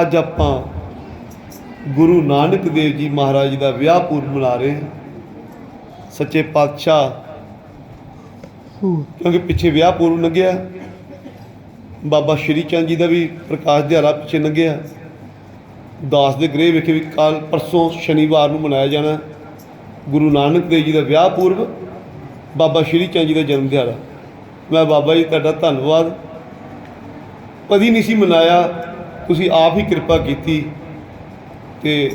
ਅੱਜ ਆਪਾਂ ਗੁਰੂ ਨਾਨਕ ਦੇਵ ਜੀ ਮਹਾਰਾਜ ਦਾ ਵਿਆਹ ਪੁਰਬ ਮਨਾ ਰਹੇ ਹਾਂ। ਸੱਚੇ ਪਾਤਸ਼ਾਹ, ਕਿਉਂਕਿ ਪਿੱਛੇ ਵਿਆਹ ਪੁਰਬ ਲੰਘਿਆ। ਬਾਬਾ ਸ਼੍ਰੀ ਚੰਦ ਜੀ ਦਾ ਵੀ ਪ੍ਰਕਾਸ਼ ਦਿਹਾੜਾ ਪਿੱਛੇ ਲੰਘਿਆ। ਦਾਸ ਦੇ ਗ੍ਰਹਿ ਵਿਖੇ ਵੀ ਕੱਲ ਪਰਸੋਂ ਸ਼ਨੀਵਾਰ ਨੂੰ ਮਨਾਇਆ ਜਾਣਾ। ਗੁਰੂ ਨਾਨਕ ਦੇਵ ਜੀ ਦਾ ਵਿਆਹ ਪੁਰਬ, ਬਾਬਾ ਸ਼੍ਰੀ ਚੰਦ ਜੀ ਦਾ ਜਨਮ ਦਿਹਾੜਾ। ਮੈਂ ਬਾਬਾ ਜੀ ਤੁਹਾਡਾ ਧੰਨਵਾਦ। ਕਦੀ ਨਹੀਂ ਸੀ ਮਨਾਇਆ ਤੁਸੀਂ ਆਪ ਹੀ ਕਿਰਪਾ ਕੀਤੀ ਤੇ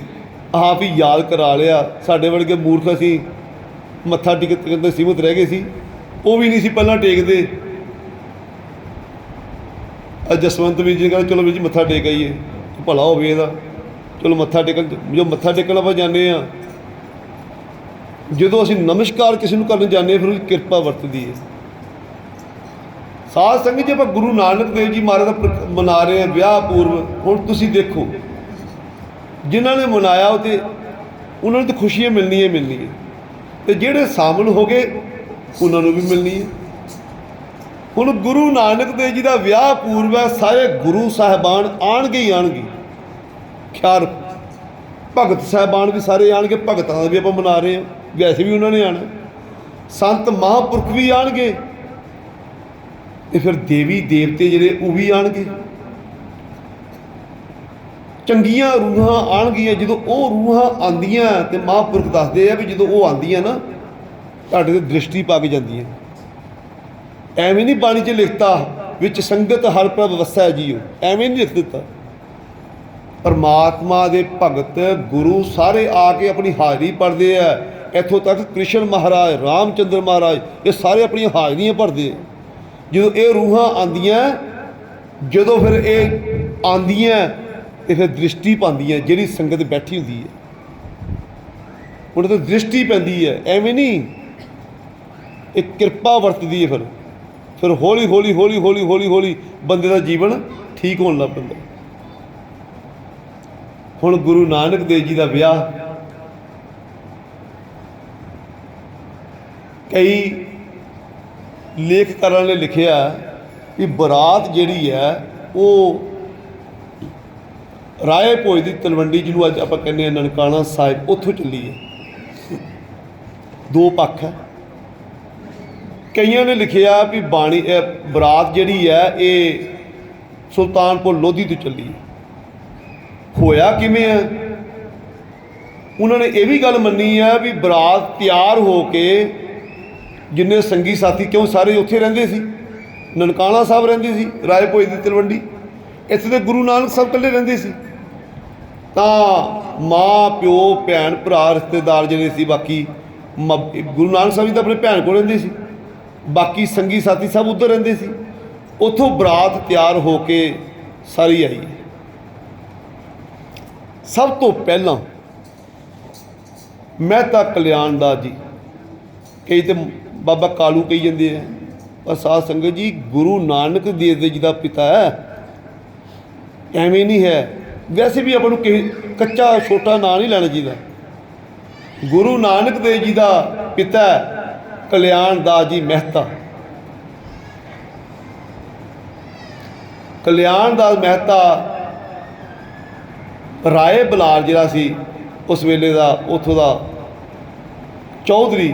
ਆਪ ਹੀ ਯਾਦ ਕਰਾ ਲਿਆ। ਸਾਡੇ ਵਰਗੇ ਮੂਰਖ ਅਸੀਂ ਮੱਥਾ ਟੇਕਣ ਤੇ ਸੀਮਤ ਰਹਿ ਗਏ ਸੀ। ਉਹ ਵੀ ਨਹੀਂ ਸੀ ਪਹਿਲਾਂ ਟੇਕਦੇ। ਅੱਜ ਜਸਵੰਤ ਵੀਰ ਜੀ ਕਹਿੰਦੇ, ਚਲੋ ਵੀਰ ਜੀ, ਮੱਥਾ ਟੇਕ ਆਈਏ। ਭਲਾ ਹੋਵੇ ਇਹਦਾ। ਚਲੋ ਮੱਥਾ ਟੇਕਣ ਜੋ ਮੱਥਾ ਟੇਕਣ ਆਪਾਂ ਜਾਂਦੇ ਆ ਜਦੋਂ ਅਸੀਂ ਨਮਸਕਾਰ ਕਿਸੇ ਨੂੰ ਕਰਨ ਜਾਂਦੇ ਹਾਂ, ਫਿਰ ਉਹਦੀ ਕਿਰਪਾ ਵਰਤਦੀ ਹੈ। ਸਾਧ ਸੰਗਤ ਜੀ ਆਪਾਂ ਗੁਰੂ ਨਾਨਕ ਦੇਵ ਜੀ ਮਹਾਰਾਜ ਦਾ ਪ੍ਰਕ- ਮਨਾ ਰਹੇ ਹਾਂ, ਵਿਆਹ ਪੂਰਵ, ਹੁਣ ਤੁਸੀਂ ਦੇਖੋ, ਜਿਨ੍ਹਾਂ ਨੇ ਮਨਾਇਆ ਉਹ ਤੇ ਉਹਨਾਂ ਨੂੰ ਤਾਂ ਖੁਸ਼ੀਆਂ ਮਿਲਣੀਆਂ ਹੀ ਮਿਲਣੀਆਂ। ਤੇ ਜਿਹੜੇ ਸ਼ਾਮਲ ਹੋ ਗਏ, ਉਹਨਾਂ ਨੂੰ ਵੀ ਮਿਲਣੀ ਹੈ। ਹੁਣ ਗੁਰੂ ਨਾਨਕ ਦੇਵ ਜੀ ਦਾ ਵਿਆਹ ਪੂਰਵ ਹੈ, ਸਾਰੇ ਗੁਰੂ ਸਾਹਿਬਾਨ ਆਣਗੇ ਹੀ ਆਣਗੇ। ਖਿਆਲ ਭਗਤ ਸਾਹਿਬਾਨ ਵੀ ਸਾਰੇ ਆਣਗੇ, ਭਗਤਾਂ ਦਾ ਵੀ ਆਪਾਂ ਮਨਾ ਰਹੇ ਹਾਂ, ਵੈਸੇ ਵੀ ਉਹਨਾਂ ਨੇ ਆਣਾ। ਸੰਤ ਮਹਾਂਪੁਰਖ ਵੀ ਆਣਗੇ ਤੇ ਫਿਰ ਦੇਵੀ ਦੇਵਤੇ ਜਿਹੜੇ ਉਹ ਵੀ ਆਣਗੇ। ਚੰਗੀਆਂ ਰੂਹਾਂ ਆਣਗੀਆਂ, ਜਦੋਂ ਉਹ ਰੂਹਾਂ ਆਂਦੀਆਂ ਤੇ ਮਹਾਂਪੁਰਖ ਦੱਸਦੇ ਆ ਵੀ ਜਦੋਂ ਉਹ ਆਂਦੀਆਂ ਨਾ, ਤੁਹਾਡੇ ਤੇ ਦ੍ਰਿਸ਼ਟੀ ਪਾ ਕੇ ਜਾਂਦੀਆਂ। ਐਵੇਂ ਨਹੀਂ ਬਾਣੀ 'ਚ ਲਿਖਤਾ ਵਿੱਚ ਸੰਗਤ ਹਰ ਪ੍ਰਭ ਵਸੈ ਜੀਓ ਐਵੇਂ ਨਹੀਂ ਲਿਖ ਦਿੱਤਾ। ਪਰਮਾਤਮਾ ਦੇ ਭਗਤ ਗੁਰੂ ਸਾਰੇ ਆ ਕੇ ਆਪਣੀ ਹਾਜ਼ਰੀ ਭਰਦੇ ਆ। ਇੱਥੋਂ ਤੱਕ ਕ੍ਰਿਸ਼ਨ ਮਹਾਰਾਜ, ਰਾਮਚੰਦਰ ਮਹਾਰਾਜ, ਇਹ ਸਾਰੇ ਆਪਣੀਆਂ ਹਾਜ਼ਰੀਆਂ ਭਰਦੇ ਆ। ਜਦੋਂ ਇਹ ਰੂਹਾਂ ਆਂਦੀਆਂ ਜਦੋਂ ਫਿਰ ਇਹ ਆਂਦੀਆਂ ਤੇ ਫਿਰ ਦ੍ਰਿਸ਼ਟੀ ਪਾਉਂਦੀਆਂ ਜਿਹੜੀ ਸੰਗਤ ਬੈਠੀ ਹੁੰਦੀ ਹੈ। ਹੁਣ ਤਾਂ ਦ੍ਰਿਸ਼ਟੀ ਪੈਂਦੀ ਹੈ, ਐਵੇਂ ਨਹੀਂ। ਇਹ ਕਿਰਪਾ ਵਰਤਦੀ ਹੈ ਫਿਰ। ਫਿਰ ਹੌਲੀ ਹੌਲੀ ਹੌਲੀ ਹੌਲੀ ਹੌਲੀ ਹੌਲੀ ਬੰਦੇ ਦਾ ਜੀਵਨ ਠੀਕ ਹੋਣ ਲੱਗ ਪੈਂਦਾ। ਹੁਣ ਗੁਰੂ ਨਾਨਕ ਦੇਵ ਜੀ ਦਾ ਵਿਆਹ, ਕਈ ਲੇਖਕਾਰਾਂ ਨੇ ਲਿਖਿਆ ਕਿ ਬਰਾਤ ਜਿਹੜੀ ਹੈ, ਉਹ ਰਾਏ ਭੋਜ ਦੀ ਤਲਵੰਡੀ ਜਿਹਨੂੰ ਅੱਜ ਆਪਾਂ ਕਹਿੰਦੇ ਹਾਂ, ਨਨਕਾਣਾ ਸਾਹਿਬ, ਉੱਥੋਂ ਚੱਲੀ ਹੈ। ਦੋ ਪੱਖ ਹੈ। ਕਈਆਂ ਨੇ ਲਿਖਿਆ ਵੀ ਬਾਣੀ ਬਰਾਤ ਜਿਹੜੀ ਹੈ, ਇਹ ਸੁਲਤਾਨਪੁਰ ਲੋਧੀ ਤੋਂ ਚੱਲੀ ਹੈ। ਹੋਇਆ ਕਿਵੇਂ ਹੈ? ਉਹਨਾਂ ਨੇ ਇਹ ਵੀ ਗੱਲ ਮੰਨੀ ਹੈ ਵੀ ਬਰਾਤ ਤਿਆਰ ਹੋ ਕੇ ਜਿੰਨੇ ਸੰਗੀ ਸਾਥੀ ਕਿਉਂ ਸਾਰੇ ਉੱਥੇ ਰਹਿੰਦੇ ਸੀ? ਨਨਕਾਣਾ ਸਾਹਿਬ ਰਹਿੰਦੇ ਸੀ ਰਾਏ ਭੋਜ ਦੀ ਤਲਵੰਡੀ। ਇੱਥੇ ਤੇ ਗੁਰੂ ਨਾਨਕ ਸਾਹਿਬ ਇਕੱਲੇ ਰਹਿੰਦੇ ਸੀ। ਤਾਂ ਮਾਂ, ਪਿਓ, ਭੈਣ, ਭਰਾ, ਰਿਸ਼ਤੇਦਾਰ ਜਿਹੜੇ ਸੀ, ਬਾਕੀ ਮ- ਗੁਰੂ ਨਾਨਕ ਸਾਹਿਬ ਜੀ ਤਾਂ ਆਪਣੇ ਭੈਣ ਕੋਲ ਰਹਿੰਦੇ ਸੀ। ਬਾਕੀ ਸੰਗੀ ਸਾਥੀ ਸਭ ਉੱਧਰ ਰਹਿੰਦੇ ਸੀ। ਉੱਥੋਂ ਬਰਾਤ ਤਿਆਰ ਹੋ ਕੇ ਸਾਰੀ ਆਈ। ਸਭ ਤੋਂ ਪਹਿਲਾਂ ਮਹਿਤਾ ਕਲਿਆਣ ਦਾ ਜੀ, ਕਈ ਤੇ ਬਾਬਾ ਕਾਲੂ ਕਹੀ ਜਾਂਦੇ ਆ। ਪਰ ਸਾਧ ਸੰਗਤ ਜੀ, ਗੁਰੂ ਨਾਨਕ ਦੇਵ ਜੀ ਦਾ ਪਿਤਾ ਹੈ, ਐਵੇਂ ਨਹੀਂ ਹੈ। ਵੈਸੇ ਵੀ ਆਪਾਂ ਨੂੰ ਕਿਸੇ ਕੱਚਾ, ਛੋਟਾ ਨਾਂ ਨਹੀਂ ਲੈਣਾ ਚਾਹੀਦਾ। ਗੁਰੂ ਨਾਨਕ ਦੇਵ ਜੀ ਦਾ ਪਿਤਾ ਕਲਿਆਣ ਦਾਸ ਜੀ ਮਹਿਤਾ। ਕਲਿਆਣ ਦਾਸ ਮਹਿਤਾ ਰਾਏ ਬਲਾਲ ਜਿਹੜਾ ਸੀ, ਉਸ ਵੇਲੇ ਦਾ, ਉਥੋਂ ਦਾ ਚੌਧਰੀ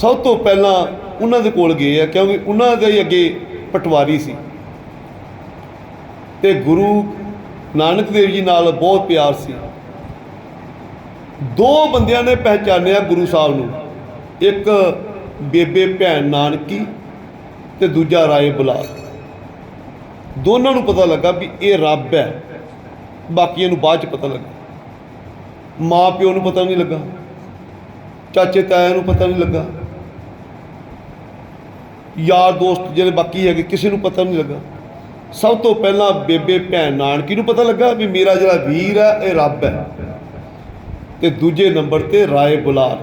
ਸਭ ਤੋਂ ਪਹਿਲਾਂ ਉਹਨਾਂ ਦੇ ਕੋਲ ਗਏ ਆ, ਕਿਉਂਕਿ ਉਹਨਾਂ ਦੇ ਹੀ ਅੱਗੇ ਪਟਵਾਰੀ ਸੀ। ਤੇ ਗੁਰੂ ਨਾਨਕ ਦੇਵ ਜੀ ਨਾਲ ਬਹੁਤ ਪਿਆਰ ਸੀ। ਦੋ ਬੰਦਿਆਂ ਨੇ ਪਹਿਚਾਨਿਆ ਗੁਰੂ ਸਾਹਿਬ ਨੂੰ, ਇੱਕ ਬੇਬੇ ਭੈਣ ਨਾਨਕੀ ਤੇ ਦੂਜਾ ਰਾਏ ਬੁਲਾਰ ਦੋਨਾਂ ਨੂੰ ਪਤਾ ਲੱਗਾ ਵੀ ਇਹ ਰੱਬ ਹੈ ਬਾਕੀਆਂ ਨੂੰ ਬਾਅਦ ਚ ਪਤਾ ਲੱਗਾ। ਮਾਂ ਪਿਓ ਨੂੰ ਪਤਾ ਨਹੀਂ ਲੱਗਾ, ਚਾਚੇ ਤਾਇਆ ਨੂੰ ਪਤਾ ਨਹੀਂ ਲੱਗਾ। ਯਾਰ ਦੋਸਤ ਜਿਹੜੇ ਬਾਕੀ ਹੈਗੇ, ਕਿਸੇ ਨੂੰ ਪਤਾ ਨਹੀਂ ਲੱਗਾ। ਸਭ ਤੋਂ ਪਹਿਲਾਂ ਬੇਬੇ ਭੈਣ ਨਾਨਕੀ ਨੂੰ ਪਤਾ ਲੱਗਾ ਵੀ ਮੇਰਾ ਜਿਹੜਾ ਵੀਰ ਹੈ, ਇਹ ਰੱਬ ਹੈ। ਤੇ ਦੂਜੇ ਨੰਬਰ ਤੇ ਰਾਏ ਬੁਲਾਰ,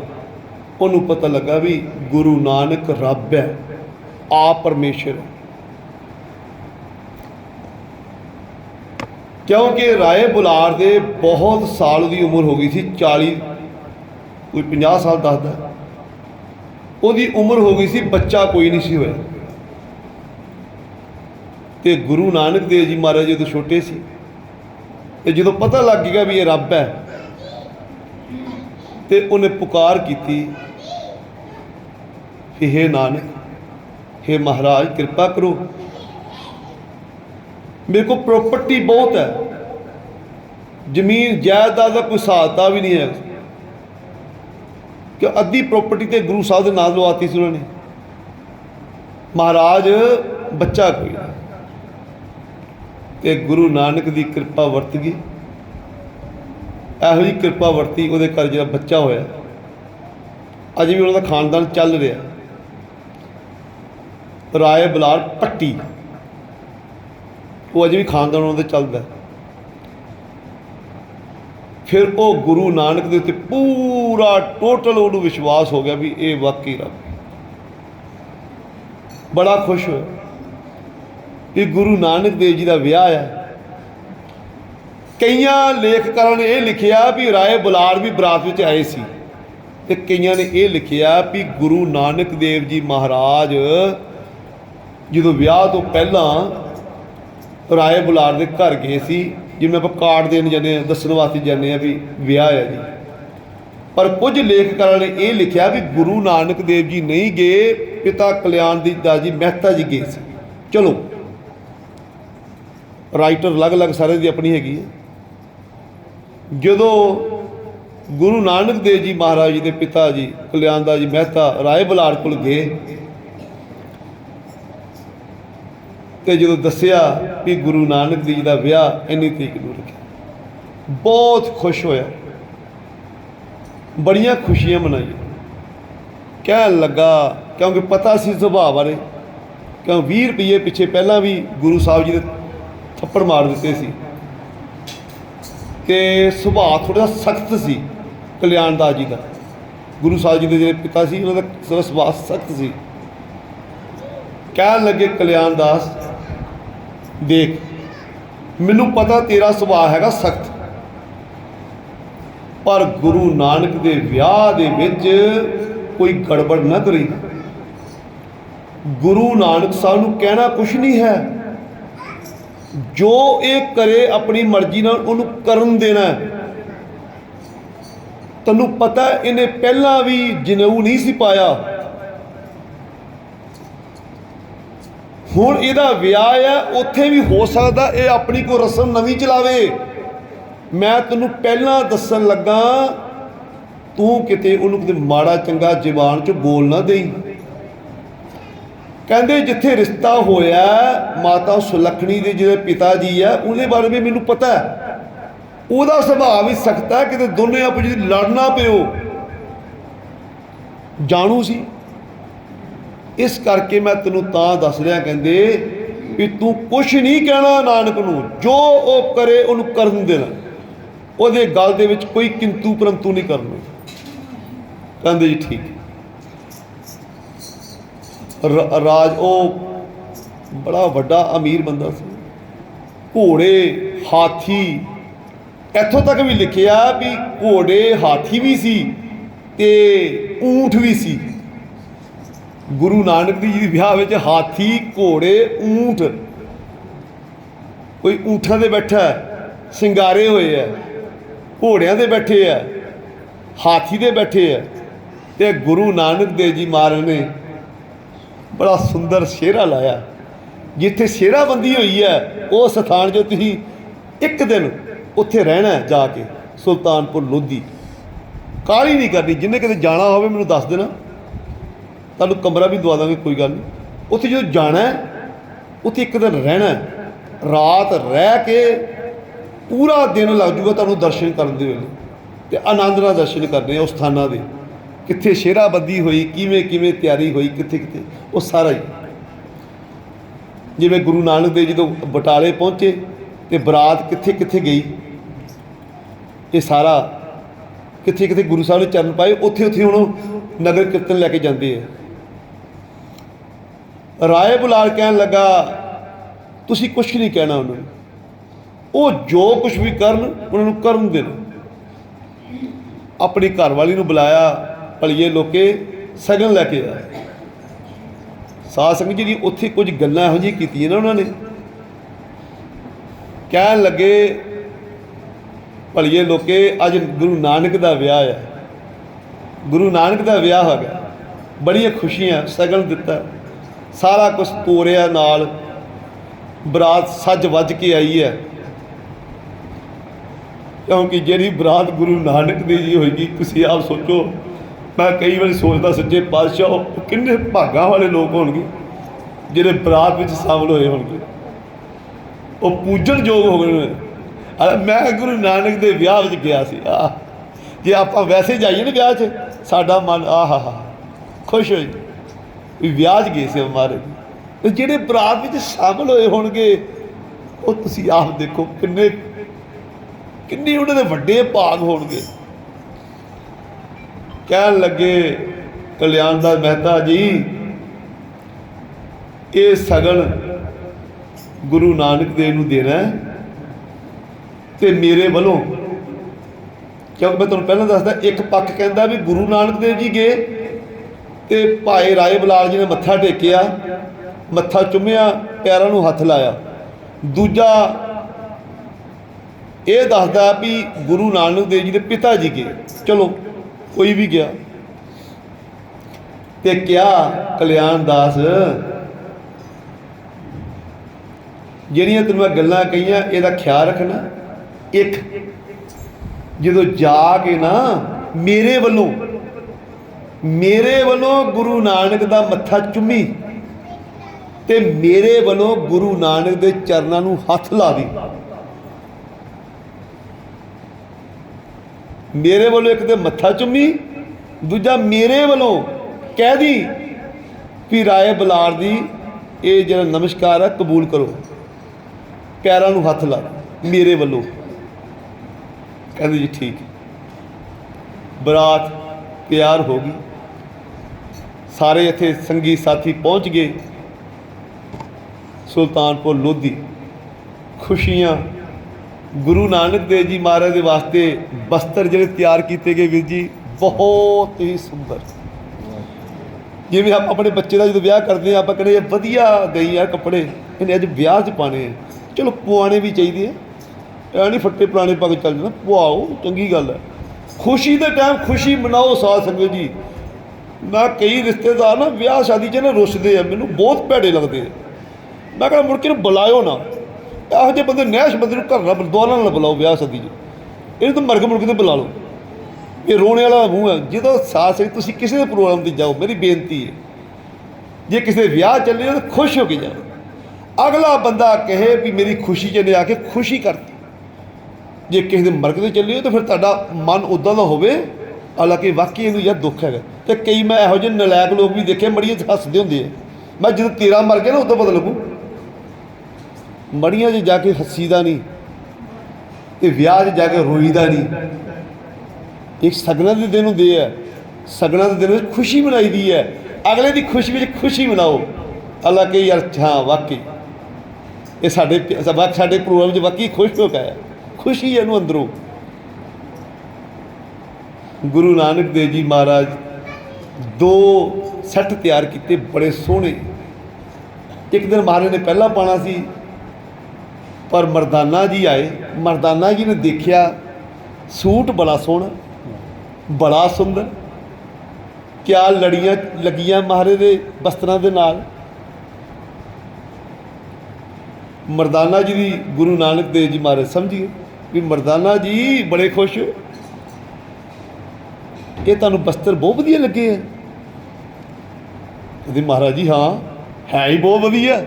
ਉਹਨੂੰ ਪਤਾ ਲੱਗਾ ਵੀ ਗੁਰੂ ਨਾਨਕ ਰੱਬ ਹੈ, ਆਪ ਪਰਮੇਸ਼ਰ ਹੈ। ਕਿਉਂਕਿ ਰਾਏ ਬੁਲਾਰ ਦੇ ਬਹੁਤ ਸਾਲ ਦੀ ਉਮਰ ਹੋ ਗਈ ਸੀ 40 ਕੋਈ 50 ਸਾਲ ਦੱਸਦਾ। ਉਹਦੀ ਉਮਰ ਹੋ ਗਈ ਸੀ, ਬੱਚਾ ਕੋਈ ਨਹੀਂ ਸੀ ਹੋਇਆ। ਤੇ ਗੁਰੂ ਨਾਨਕ ਦੇਵ ਜੀ ਮਹਾਰਾਜ ਜਦੋਂ ਛੋਟੇ ਸੀ, ਤੇ ਜਦੋਂ ਪਤਾ ਲੱਗ ਗਿਆ ਵੀ ਇਹ ਰੱਬ ਹੈ, ਤੇ ਉਹਨੇ ਪੁਕਾਰ ਕੀਤੀ, ਕਿ हे ਨਾਨਕ हे ਮਹਾਰਾਜ, ਕਿਰਪਾ ਕਰੋ। ਮੇਰੇ ਕੋਲ ਪ੍ਰਾਪਰਟੀ ਬਹੁਤ ਹੈ। ਜ਼ਮੀਨ, ਜਾਇਦਾਦ ਦਾ ਕੋਈ ਸਹਾਇਤਾ ਵੀ ਨਹੀਂ ਹੈ। ਕਿ ਅੱਧੀ ਪ੍ਰਾਪਰਟੀ ਤੇ ਗੁਰੂ ਸਾਹਿਬ ਦੇ ਨਾਲ ਲਵਾਤੀ ਸੀ ਉਹਨਾਂ ਨੇ। ਮਹਾਰਾਜ, ਬੱਚਾ ਕੋਈ ਤੇ ਗੁਰੂ ਨਾਨਕ ਦੀ ਕਿਰਪਾ ਵਰਤ ਗਈ। ਇਹੋ ਜਿਹੀ ਕਿਰਪਾ ਵਰਤੀ, ਉਹਦੇ ਘਰ ਜਿਹੜਾ ਬੱਚਾ ਹੋਇਆ। ਅਜੇ ਵੀ ਉਹਨਾਂ ਦਾ ਖਾਨਦਾਨ ਚੱਲ ਰਿਹਾ। ਰਾਏ ਬਲਾਰ ਪੱਟੀ। ਉਹ ਅਜੇ ਵੀ ਖਾਨਦਾਨ ਉਹਨਾਂ ਦਾ ਚੱਲਦਾ। ਫਿਰ ਉਹ ਗੁਰੂ ਨਾਨਕ ਦੇ ਉੱਤੇ ਪੂਰਾ ਟੋਟਲ ਉਹਨੂੰ ਵਿਸ਼ਵਾਸ ਹੋ ਗਿਆ ਵੀ ਇਹ ਵਾਕਈ ਰੱਬ ਬੜਾ ਖੁਸ਼ ਹੋਇਆ ਵੀ ਗੁਰੂ ਨਾਨਕ ਦੇਵ ਜੀ ਦਾ ਵਿਆਹ ਆ ਕਈਆਂ ਲੇਖਕਾਂ ਨੇ ਇਹ ਲਿਖਿਆ ਵੀ ਰਾਏ ਬੁਲਾਰ ਵੀ ਬਰਾਤ ਵਿੱਚ ਆਏ ਸੀ ਤੇ ਕਈਆਂ ਨੇ ਇਹ ਲਿਖਿਆ ਵੀ ਗੁਰੂ ਨਾਨਕ ਦੇਵ ਜੀ ਮਹਾਰਾਜ ਜਦੋਂ ਵਿਆਹ ਤੋਂ ਪਹਿਲਾਂ ਰਾਏ ਬੁਲਾਰ ਦੇ ਘਰ ਗਏ ਸੀ ਜਿਵੇਂ ਆਪਾਂ ਕਾਰਡ ਦੇਣ ਜਾਂਦੇ ਆ ਦੱਸਣ ਵਾਸਤੇ ਜਾਂਦੇ ਆ ਵੀ ਵਿਆਹ ਹੈ ਜੀ। ਪਰ ਕੁਝ ਲੇਖਕਾਂ ਨੇ ਇਹ ਲਿਖਿਆ ਵੀ ਗੁਰੂ ਨਾਨਕ ਦੇਵ ਜੀ ਨਹੀਂ ਗਏ, ਪਿਤਾ ਕਲਿਆਣ ਦੀ ਦਾਸ ਜੀ ਮਹਿਤਾ ਜੀ ਗਏ ਸੀ। ਚਲੋ ਰਾਈਟਰ ਅਲੱਗ-ਅਲੱਗ ਸਾਰੇ ਦੀ ਆਪਣੀ ਹੈਗੀ ਹੈ। ਜਦੋਂ ਗੁਰੂ ਨਾਨਕ ਦੇਵ ਜੀ ਮਹਾਰਾਜ ਜੀ ਦੇ ਪਿਤਾ ਜੀ ਕਲਿਆਣ ਦਾ ਜੀ ਮਹਿਤਾ ਰਾਏ ਬੁਲਾਰ ਕੋਲ ਗਏ ਤੇ ਜਦੋਂ ਦੱਸਿਆ ਕਿ ਗੁਰੂ ਨਾਨਕ ਦੇਵ ਜੀ ਦਾ ਵਿਆਹ ਇੰਨੀ ਤਰੀਕ ਨੂੰ ਰੱਖਿਆ। ਬਹੁਤ ਖੁਸ਼ ਹੋਇਆ। ਬੜੀਆਂ ਖੁਸ਼ੀਆਂ ਮਨਾਈਆਂ। ਕਹਿਣ ਲੱਗਾ, ਕਿਉਂਕਿ ਪਤਾ ਸੀ ਸੁਭਾਅ ਬਾਰੇ, ਕਿਉਂ 20 ਰੁਪਏ ਪਿੱਛੇ ਪਹਿਲਾਂ ਵੀ ਗੁਰੂ ਸਾਹਿਬ ਜੀ ਦੇ ਥੱਪੜ ਮਾਰ ਦਿੱਤੇ ਸੀ। ਤੇ ਸੁਭਾਅ ਥੋੜਾ ਸਖਤ ਸੀ ਕਲਿਆਣ ਦਾਸ ਜੀ ਦਾ। ਗੁਰੂ ਸਾਹਿਬ ਜੀ ਦੇ ਜਿਹੜੇ ਪਿਤਾ ਸੀ, ਉਹਨਾਂ ਦਾ ਸੁਭਾਅ ਸਖਤ ਸੀ। ਕਹਿਣ ਲੱਗੇ ਕਲਿਆਣ ਦਾਸ ਦੇਖ, ਮੈਨੂੰ ਪਤਾ ਤੇਰਾ ਸੁਭਾਅ ਹੈਗਾ ਸਖਤ। ਪਰ ਗੁਰੂ ਨਾਨਕ ਦੇ ਵਿਆਹ ਦੇ ਵਿੱਚ ਕੋਈ ਗੜਬੜ ਨਾ ਕਰੀ। ਗੁਰੂ ਨਾਨਕ ਸਾਹਿਬ ਨੂੰ ਕਹਿਣਾ ਕੁਝ ਨਹੀਂ ਹੈ। ਜੋ ਇਹ ਕਰੇ, ਆਪਣੀ ਮਰਜ਼ੀ ਨਾਲ ਉਹਨੂੰ ਕਰਨ ਦੇਣਾ ਤੈਨੂੰ ਪਤਾ, ਇਹਨੇ ਪਹਿਲਾਂ ਵੀ ਜਨੇਊ ਨਹੀਂ ਸੀ ਪਾਇਆ। ਹੁਣ ਇਹਦਾ ਵਿਆਹ ਹੈ, ਉੱਥੇ ਵੀ ਹੋ ਸਕਦਾ ਇਹ ਆਪਣੀ ਕੋਈ ਰਸਮ ਨਵੀਂ ਚਲਾਵੇ। ਮੈਂ ਤੈਨੂੰ ਪਹਿਲਾਂ ਦੱਸਣ ਲੱਗਾ, ਤੂੰ ਕਿਤੇ ਉਹਨੂੰ ਕਿਤੇ ਮਾੜਾ ਚੰਗਾ ਜ਼ਬਾਨ 'ਚ ਬੋਲ ਨਾ ਦੇਈ। ਕਹਿੰਦੇ ਜਿੱਥੇ ਰਿਸ਼ਤਾ ਹੋਇਆ, ਮਾਤਾ ਸੁਲੱਖਣੀ ਦੇ ਜਿਹੜੇ ਪਿਤਾ ਜੀ ਆ ਉਹਦੇ ਬਾਰੇ ਵੀ ਮੈਨੂੰ ਪਤਾ ਹੈ। ਉਹਦਾ ਸੁਭਾਅ ਵੀ ਸਖਤ ਹੈ, ਕਿਤੇ ਦੋਨੇ ਆਪਸ ਵਿੱਚ ਲੜਨਾ ਪਿਓ। ਜਾਣੂ ਸੀ। ਇਸ ਕਰਕੇ ਮੈਂ ਤੈਨੂੰ ਤਾਂ ਦੱਸ ਰਿਹਾ ਕਹਿੰਦੇ ਵੀ ਤੂੰ ਕੁਛ ਨਹੀਂ ਕਹਿਣਾ ਨਾਨਕ ਨੂੰ, ਜੋ ਉਹ ਕਰੇ ਉਹਨੂੰ ਕਰਨ ਦੇਣਾ ਉਹਦੇ ਗੱਲ ਦੇ ਵਿੱਚ ਕੋਈ ਕਿੰਤੂ ਪਰੰਤੂ ਨਹੀਂ ਕਰਨਾ ਕਹਿੰਦੇ ਜੀ ਠੀਕ। ਰਾਜ, ਉਹ ਬੜਾ ਵੱਡਾ ਅਮੀਰ ਬੰਦਾ ਸੀ। ਘੋੜੇ, ਹਾਥੀ, ਇੱਥੋਂ ਤੱਕ ਵੀ ਲਿਖਿਆ ਵੀ ਘੋੜੇ, ਹਾਥੀ ਵੀ ਸੀ ਤੇ ਊਂਠ ਵੀ ਸੀ। ਗੁਰੂ ਨਾਨਕ ਦੇਵ ਜੀ ਦੇ ਵਿਆਹ ਵਿੱਚ ਹਾਥੀ, ਘੋੜੇ, ਊਂਠ। ਕੋਈ ਊਠਾਂ ਦੇ ਬੈਠਾ ਸਿੰਗਾਰੇ ਹੋਏ ਆ ਘੋੜਿਆਂ ਦੇ ਬੈਠੇ ਆ ਹਾਥੀ ਦੇ ਬੈਠੇ ਆ ਤੇ ਗੁਰੂ ਨਾਨਕ ਦੇਵ ਜੀ ਮਹਾਰਾਜ ਨੇ ਬੜਾ ਸੁੰਦਰ ਸ਼ੇਰਾ ਲਾਇਆ। ਜਿੱਥੇ ਸ਼ੇਰਾਬੰਦੀ ਹੋਈ ਹੈ, ਉਹ ਸਥਾਨ ਜੋ ਤੁਸੀਂ ਇੱਕ ਦਿਨ ਉੱਥੇ ਰਹਿਣਾ ਜਾ ਕੇ, ਸੁਲਤਾਨਪੁਰ ਲੋਧੀ। ਕਾਹਲੀ ਨਹੀਂ ਕਰਨੀ, ਜਿੰਨੇ ਕਿਤੇ ਜਾਣਾ ਹੋਵੇ ਮੈਨੂੰ ਦੱਸ ਦੇਣਾ। ਤੁਹਾਨੂੰ ਕਮਰਾ ਵੀ ਦਵਾ ਦਾਂਗੇ, ਕੋਈ ਗੱਲ ਨਹੀਂ। ਉੱਥੇ ਜਦੋਂ ਜਾਣਾ ਉੱਥੇ ਇੱਕ ਦਿਨ ਰਹਿਣਾ ਰਾਤ ਰਹਿ ਕੇ ਪੂਰਾ ਦਿਨ ਲੱਗ ਜੂਗਾ ਤੁਹਾਨੂੰ ਦਰਸ਼ਨ ਕਰਨ ਦੇ ਵੇਲੇ। ਤੇ ਆਨੰਦ ਨਾਲ ਦਰਸ਼ਨ ਕਰਨੇ ਆ ਉਸ ਸਥਾਨਾਂ ਦੇ। ਕਿੱਥੇ ਸ਼ੇਰਾਬੰਦੀ ਹੋਈ, ਕਿਵੇਂ ਕਿਵੇਂ ਤਿਆਰੀ ਹੋਈ, ਕਿੱਥੇ ਕਿੱਥੇ, ਉਹ ਸਾਰਾ ਹੀ। ਜਿਵੇਂ ਗੁਰੂ ਨਾਨਕ ਦੇਵ ਜਦੋਂ ਬਟਾਲੇ ਪਹੁੰਚੇ ਤੇ ਬਰਾਤ ਕਿੱਥੇ ਕਿੱਥੇ ਗਈ, ਇਹ ਸਾਰਾ ਕਿੱਥੇ ਕਿੱਥੇ ਗੁਰੂ ਸਾਹਿਬ ਨੇ ਚਰਨ ਪਾਏ, ਉੱਥੇ ਉੱਥੇ ਹੁਣ ਉਹ ਨਗਰ ਕੀਰਤਨ ਲੈ ਕੇ ਜਾਂਦੇ ਆ। ਰਾਏ ਬੁਲਾਰ ਕਹਿਣ ਲੱਗਾ, ਤੁਸੀਂ ਕੁਝ ਨਹੀਂ ਕਹਿਣਾ ਉਹਨਾਂ ਨੂੰ। ਉਹ ਜੋ ਕੁਝ ਵੀ ਕਰਨ, ਉਹਨਾਂ ਨੂੰ ਕਰਨ ਦੇਣ ਆਪਣੀ ਘਰਵਾਲੀ ਨੂੰ ਬੁਲਾਇਆ, ਭਲੀਏ ਲੋਕੇ, ਸਗਨ ਲੈ ਕੇ ਆਏ ਸਾਧ ਸੰਗਤ ਜੀ ਉੱਥੇ ਕੁਝ ਗੱਲਾਂ ਇਹੋ ਜਿਹੀਆਂ ਕੀਤੀਆਂ ਨਾ ਉਹਨਾਂ ਨੇ। ਕਹਿਣ ਲੱਗੇ, ਭਲੀਏ ਲੋਕੇ, ਅੱਜ ਗੁਰੂ ਨਾਨਕ ਦਾ ਵਿਆਹ ਹੈ ਗੁਰੂ ਨਾਨਕ ਦਾ ਵਿਆਹ ਹੋ ਗਿਆ। ਬੜੀਆਂ ਖੁਸ਼ੀਆਂ, ਸਗਨ ਦਿੱਤਾ। ਸਾਰਾ ਕੁਝ ਤੋਰਿਆ ਨਾਲ। ਬਰਾਤ ਸੱਜ ਵੱਜ ਕੇ ਆਈ ਹੈ। ਕਿਉਂਕਿ ਜਿਹੜੀ ਬਰਾਤ ਗੁਰੂ ਨਾਨਕ ਦੀ ਜੀ ਹੋਏਗੀ ਤੁਸੀਂ ਆਪ ਸੋਚੋ, ਮੈਂ ਕਈ ਵਾਰੀ ਸੋਚਦਾ ਸੱਚੇ ਪਾਤਸ਼ਾਹ, ਉਹ ਕਿੰਨੇ ਭਾਗਾਂ ਵਾਲੇ ਲੋਕ ਹੋਣਗੇ, ਜਿਹੜੇ ਬਰਾਤ ਵਿੱਚ ਸ਼ਾਮਲ ਹੋਏ ਹੋਣਗੇ। ਉਹ ਪੂਜਣ ਯੋਗ ਹੋ ਗਏ ਨੇ ਮੈਂ ਗੁਰੂ ਨਾਨਕ ਦੇ ਵਿਆਹ ਵਿੱਚ ਗਿਆ ਸੀ। ਆ ਜੇ ਆਪਾਂ ਵੈਸੇ ਜਾਈਏ ਨਾ ਵਿਆਹ 'ਚ, ਸਾਡਾ ਮਨ, ਆਹਾ ਖੁਸ਼ ਹੋ ਜਾਂਦਾ ਵੀ ਵਿਆਹ 'ਚ ਗਏ ਸੀ ਹਮਾਰੇ ਤੇ ਜਿਹੜੇ ਬਰਾਤ ਵਿੱਚ ਸ਼ਾਮਲ ਹੋਏ ਹੋਣਗੇ, ਉਹ ਤੁਸੀਂ ਆਪ ਦੇਖੋ ਕਿੰਨੇ ਕਿੰਨੇ ਉਹਨਾਂ ਦੇ ਵੱਡੇ ਭਾਗ ਹੋਣਗੇ। ਕਹਿਣ ਲੱਗੇ ਕਲਿਆਣ ਦਾ ਮਹਿਤਾ ਜੀ, ਇਹ ਸਗਨ ਗੁਰੂ ਨਾਨਕ ਦੇਵ ਨੂੰ ਦੇਣਾ ਹੈ ਤੇ ਮੇਰੇ ਵੱਲੋਂ, ਕਿਉਂਕਿ ਮੈਂ ਤੁਹਾਨੂੰ ਪਹਿਲਾਂ ਦੱਸਦਾ, ਇੱਕ ਪੱਖ ਕਹਿੰਦਾ ਵੀ ਗੁਰੂ ਨਾਨਕ ਦੇਵ ਜੀ ਗਏ ਤੇ ਭਾਈ ਰਾਏ ਬਲਾਲ ਜੀ ਨੇ ਮੱਥਾ ਟੇਕਿਆ, ਮੱਥਾ ਚੁੰਮਿਆ, ਪੈਰਾਂ ਨੂੰ ਹੱਥ ਲਾਇਆ। ਦੂਜਾ ਇਹ ਦੱਸਦਾ ਵੀ ਗੁਰੂ ਨਾਨਕ ਦੇਵ ਜੀ ਦੇ ਪਿਤਾ ਜੀ ਗਏ। ਚਲੋ, ਕੋਈ ਵੀ ਗਿਆ। ਤੇ ਕਿਹਾ, ਕਲਿਆਣ ਦਾਸ, ਜਿਹੜੀਆਂ ਤੈਨੂੰ ਮੈਂ ਗੱਲਾਂ ਕਹੀਆਂ, ਇਹਦਾ ਖਿਆਲ ਰੱਖਣਾ। ਇੱਕ, ਜਦੋਂ ਜਾ ਕੇ ਨਾ ਮੇਰੇ ਵੱਲੋਂ ਮੇਰੇ ਵੱਲੋਂ ਗੁਰੂ ਨਾਨਕ ਦਾ ਮੱਥਾ ਚੁੰਮੀ ਤੇ ਮੇਰੇ ਵੱਲੋਂ ਗੁਰੂ ਨਾਨਕ ਦੇ ਚਰਨਾਂ ਨੂੰ ਹੱਥ ਲਾ ਦੀ ਮੇਰੇ ਵੱਲੋਂ ਇੱਕ ਤੇ ਮੱਥਾ ਚੁੰਮੀ, ਦੂਜਾ ਮੇਰੇ ਵੱਲੋਂ ਕਹਿ ਦੀ ਕਿ ਰਾਏ ਬਲਾਰ ਦੀ, ਇਹ ਜਿਹੜਾ ਨਮਸਕਾਰ ਹੈ ਕਬੂਲ ਕਰੋ। ਪੈਰਾਂ ਨੂੰ ਹੱਥ ਲਾ ਮੇਰੇ ਵੱਲੋਂ। ਕਹਿੰਦੇ ਜੀ ਠੀਕ ਬਰਾਤ ਤਿਆਰ ਹੋ ਗਈ। ਸਾਰੇ ਇੱਥੇ ਸੰਗੀ ਸਾਥੀ ਪਹੁੰਚ ਗਏ। ਸੁਲਤਾਨਪੁਰ ਲੋਧੀ। ਖੁਸ਼ੀਆਂ। ਗੁਰੂ ਨਾਨਕ ਦੇਵ ਜੀ ਮਹਾਰਾਜ ਦੇ ਵਾਸਤੇ ਬਸਤਰ ਜਿਹੜੇ ਤਿਆਰ ਕੀਤੇ ਗਏ ਵੀਰ ਜੀ, ਬਹੁਤ ਹੀ ਸੁੰਦਰ। ਜਿਵੇਂ ਆਪਾਂ ਆਪਣੇ ਬੱਚੇ ਦਾ ਜਦੋਂ ਵਿਆਹ ਕਰਦੇ ਆ ਆਪਾਂ ਕਹਿੰਦੇ ਵਧੀਆ ਗਈ ਆ ਕੱਪੜੇ। ਇਹਨੇ ਅੱਜ ਵਿਆਹ 'ਚ ਪਾਣੇ ਆ। ਚਲੋ ਪਵਾਣੇ ਵੀ ਚਾਹੀਦੇ ਆ। ਐ ਨਹੀਂ ਫੱਟੇ ਪੁਰਾਣੇ ਪੱਗ ਚੱਲ ਜਾਣਾ, ਪੁਆਓ, ਚੰਗੀ ਗੱਲ ਹੈ ਖੁਸ਼ੀ ਦੇ ਟਾਈਮ ਖੁਸ਼ੀ ਮਨਾਓ ਸਾਧ ਸੰਗਤ ਜੀ। ਮੈਂ ਕਈ ਰਿਸ਼ਤੇਦਾਰ ਨਾ ਵਿਆਹ ਸ਼ਾਦੀ 'ਚ ਨਾ ਰੁੱਸਦੇ ਆ, ਮੈਨੂੰ ਬਹੁਤ ਭੈੜੇ ਲੱਗਦੇ ਆ। ਮੈਂ ਕਹਿੰਦਾ ਮੁੜ ਕੇ ਨੂੰ ਬੁਲਾਇਓ ਨਾ। ਇਹੋ ਜਿਹੇ ਬੰਦੇ ਨਹਿਸ਼ ਬੰਦੇ ਨੂੰ ਘਰ ਨਾ ਦੁਆਰਾ ਨਾਲ ਬੁਲਾਓ ਵਿਆਹ ਸ਼ਾਦੀ 'ਚ। ਇਹਨੂੰ ਤਾਂ ਮਰਗ ਮੁਰਗ ਤੇ ਬੁਲਾ ਲਓ। ਇਹ ਰੋਣੇ ਵਾਲਾ ਮੂੰਹ ਹੈ। ਜਦੋਂ ਸਾਥ ਸਹੀ ਤੁਸੀਂ ਕਿਸੇ ਦੇ ਪ੍ਰੋਗਰਾਮ ਤੇ ਜਾਓ, ਮੇਰੀ ਬੇਨਤੀ ਹੈ। ਜੇ ਕਿਸੇ ਦੇ ਵਿਆਹ ਚੱਲੇ ਤਾਂ ਖੁਸ਼ ਹੋ ਕੇ ਜਾਓ। ਅਗਲਾ ਬੰਦਾ ਕਹੇ ਵੀ ਮੇਰੀ ਖੁਸ਼ੀ 'ਚ ਨੇ ਆ ਕੇ ਖੁਸ਼ੀ ਕਰਤੀ। ਜੇ ਕਿਸੇ ਦੇ ਮਰਗ ਤੇ ਚੱਲੇ ਹੋ ਤਾਂ ਫਿਰ ਤੁਹਾਡਾ ਮਨ ਉਦਾਂ ਦਾ ਹੋਵੇ ਹਾਲਾਂਕਿ ਵਾਕਈ ਇਹਨੂੰ ਯਾਰ ਦੁੱਖ ਹੈਗਾ। ਤੇ ਕਈ ਮੈਂ ਇਹੋ ਜਿਹੇ ਨਲਾਇਕ ਲੋਕ ਵੀ ਦੇਖੇ, ਮੜੀਆਂ 'ਚ ਹੱਸਦੇ ਹੁੰਦੇ ਆ। ਮੈਂ ਜਦੋਂ ਤੇਰਾ ਮਰ ਗਿਆ ਨਾ, ਉਦੋਂ ਪਤਾ ਲੱਗੂ। ਮੜੀਆਂ 'ਚ ਜਾ ਕੇ ਹੱਸੀਦਾ ਨਹੀਂ, ਤੇ ਵਿਆਹ 'ਚ ਜਾ ਕੇ ਰੋਈਦਾ ਨਹੀਂ। ਇੱਕ ਸਗਨਾਂ ਦੇ ਦਿਨ ਹੁੰਦੇ ਆ। ਸਗਨਾਂ ਦੇ ਦਿਨ ਵਿੱਚ ਖੁਸ਼ੀ ਮਨਾਈ ਦੀ ਹੈ ਅਗਲੇ ਦੀ ਖੁਸ਼ੀ ਵਿੱਚ ਖੁਸ਼ੀ ਮਨਾਓ। ਅੱਲਾ ਕੇ ਯਾਰ, ਹਾਂ, ਵਾਕਈ। ਇਹ ਸਾਡੇ ਸਾਡੇ ਪ੍ਰੋਗਰਾਮ 'ਚ ਵਾਕਈ ਖੁਸ਼ ਹੋ ਗਿਆ ਖੁਸ਼ੀ ਇਹਨੂੰ ਅੰਦਰੋਂ। ਗੁਰੂ ਨਾਨਕ ਦੇਵ ਜੀ ਮਹਾਰਾਜ ਦੋ ਸੈੱਟ ਤਿਆਰ ਕੀਤੇ, ਬੜੇ ਸੋਹਣੇ। ਇੱਕ ਦਿਨ ਮਹਾਰਾਜ ਨੇ ਪਹਿਲਾਂ ਪਾਣਾ ਸੀ, ਪਰ ਮਰਦਾਨਾ ਜੀ ਆਏ। ਮਰਦਾਨਾ ਜੀ ਨੇ ਦੇਖਿਆ, ਸੂਟ ਬੜਾ ਸੋਹਣਾ, ਬੜਾ ਸੁੰਦਰ। ਕਿਆ ਲੜੀਆਂ ਲੱਗੀਆਂ ਮਹਾਰਾਜ ਦੇ ਵਸਤਰਾਂ ਦੇ ਨਾਲ। ਮਰਦਾਨਾ ਜੀ ਦੀ ਗੁਰੂ ਨਾਨਕ ਦੇਵ ਜੀ ਮਹਾਰਾਜ ਸਮਝੀਏ ਵੀ ਮਰਦਾਨਾ ਜੀ ਬੜੇ ਖੁਸ਼। ਇਹ ਤੁਹਾਨੂੰ ਬਸਤਰ ਬਹੁਤ ਵਧੀਆ ਲੱਗੇ ਆ। ਕਹਿੰਦੇ ਮਹਾਰਾਜ ਜੀ, ਹਾਂ, ਹੈ ਹੀ ਬਹੁਤ ਵਧੀਆ।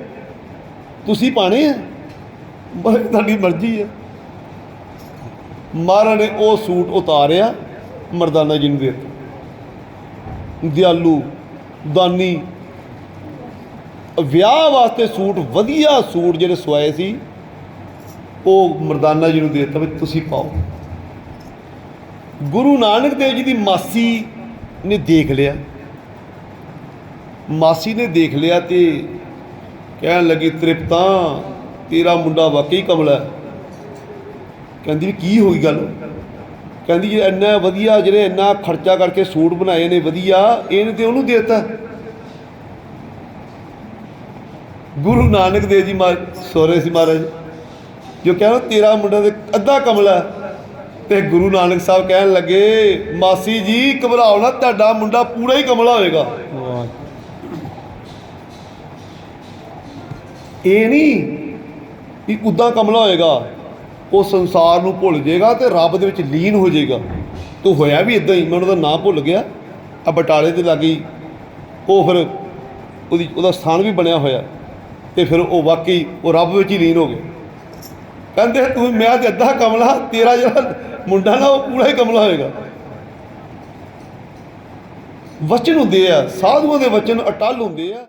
ਤੁਸੀਂ ਪਾਣੇ ਆ? ਬਸ ਤੁਹਾਡੀ ਮਰਜ਼ੀ ਹੈ ਮਹਾਰਾਜ ਨੇ ਉਹ ਸੂਟ ਉਤਾਰਿਆ, ਮਰਦਾਨਾ ਜੀ ਨੂੰ ਦੇ ਦਿੱਤਾ। ਦਿਆਲੂ, ਦਾਨੀ, ਵਿਆਹ ਵਾਸਤੇ ਸੂਟ, ਵਧੀਆ ਸੂਟ ਜਿਹੜੇ ਸਵਾਏ ਸੀ, ਉਹ ਮਰਦਾਨਾ ਜੀ ਨੂੰ ਦੇ ਦਿੱਤਾ ਵੀ ਤੁਸੀਂ ਪਾਓ। ਗੁਰੂ ਨਾਨਕ ਦੇਵ ਜੀ ਦੀ ਮਾਸੀ ਨੇ ਦੇਖ ਲਿਆ। ਮਾਸੀ ਨੇ ਦੇਖ ਲਿਆ ਤੇ ਕਹਿਣ ਲੱਗੀ, ਤ੍ਰਿਪਤਾ, ਤੇਰਾ ਮੁੰਡਾ ਵਾਕਈ ਕਮਲਾ ਹੈ। ਕਹਿੰਦੀ ਵੀ ਕੀ ਹੋਈ ਗੱਲ? ਕਹਿੰਦੀ ਜੇ, ਇੰਨਾ ਵਧੀਆ ਜਿਹੜੇ ਇੰਨਾ ਖਰਚਾ ਕਰਕੇ ਸੂਟ ਬਣਾਏ ਨੇ, ਵਧੀਆ, ਇਹਨੇ ਤੇ ਉਹਨੂੰ ਦਿੱਤਾ। ਗੁਰੂ ਨਾਨਕ ਦੇਵ ਜੀ ਮਾਰ ਸੋਰੇ ਸੀ ਮਹਾਰਾਜ, ਜੋ ਕਹਿੰਦਾ ਤੇਰਾ ਮੁੰਡਾ ਤੇ ਅੱਧਾ ਕਮਲਾ ਹੈ। ਤੇ ਗੁਰੂ ਨਾਨਕ ਸਾਹਿਬ ਕਹਿਣ ਲੱਗੇ, ਮਾਸੀ ਜੀ, ਘਬਰਾਓ ਨਾ, ਤੁਹਾਡਾ ਮੁੰਡਾ ਪੂਰਾ ਹੀ ਕਮਲਾ ਹੋਏਗਾ। ਇਹ ਨਹੀਂ ਵੀ ਉਦਾਂ ਕਮਲਾ ਹੋਏਗਾ, ਉਹ ਸੰਸਾਰ ਨੂੰ ਭੁੱਲ ਜਾਏਗਾ ਤੇ ਰੱਬ ਦੇ ਵਿੱਚ ਲੀਨ ਹੋ ਜਾਏਗਾ। ਤੂੰ ਹੋਇਆ ਵੀ ਇਦਾਂ ਹੀ, ਮੈਂ ਉਹਦਾ ਨਾਂ ਭੁੱਲ ਗਿਆ। ਆ ਬਟਾਲੇ ਦੇ ਲਾਗੀ ਉਹ ਫਿਰ ਉਹਦੀ, ਉਹਦਾ ਸਥਾਨ ਵੀ ਬਣਿਆ ਹੋਇਆ। ਤੇ ਫਿਰ ਉਹ ਵਾਕਈ ਉਹ ਰੱਬ ਵਿੱਚ ਹੀ ਲੀਨ ਹੋ ਗਿਆ ਕਹਿੰਦੇ ਤੂੰ ਮੈਂ ਤੇ ਅੱਧਾ ਕਮਲਾ, ਤੇਰਾ ਜਿਹੜਾ ਮੁੰਡਾ ਨਾ ਉਹ ਪੂਰਾ ਹੀ ਕਮਲਾ ਹੋਏਗਾ। ਵਚਨ ਹੁੰਦੇ ਆ, ਸਾਧੂਆਂ ਦੇ ਵਚਨ ਅਟਲ ਹੁੰਦੇ ਆ।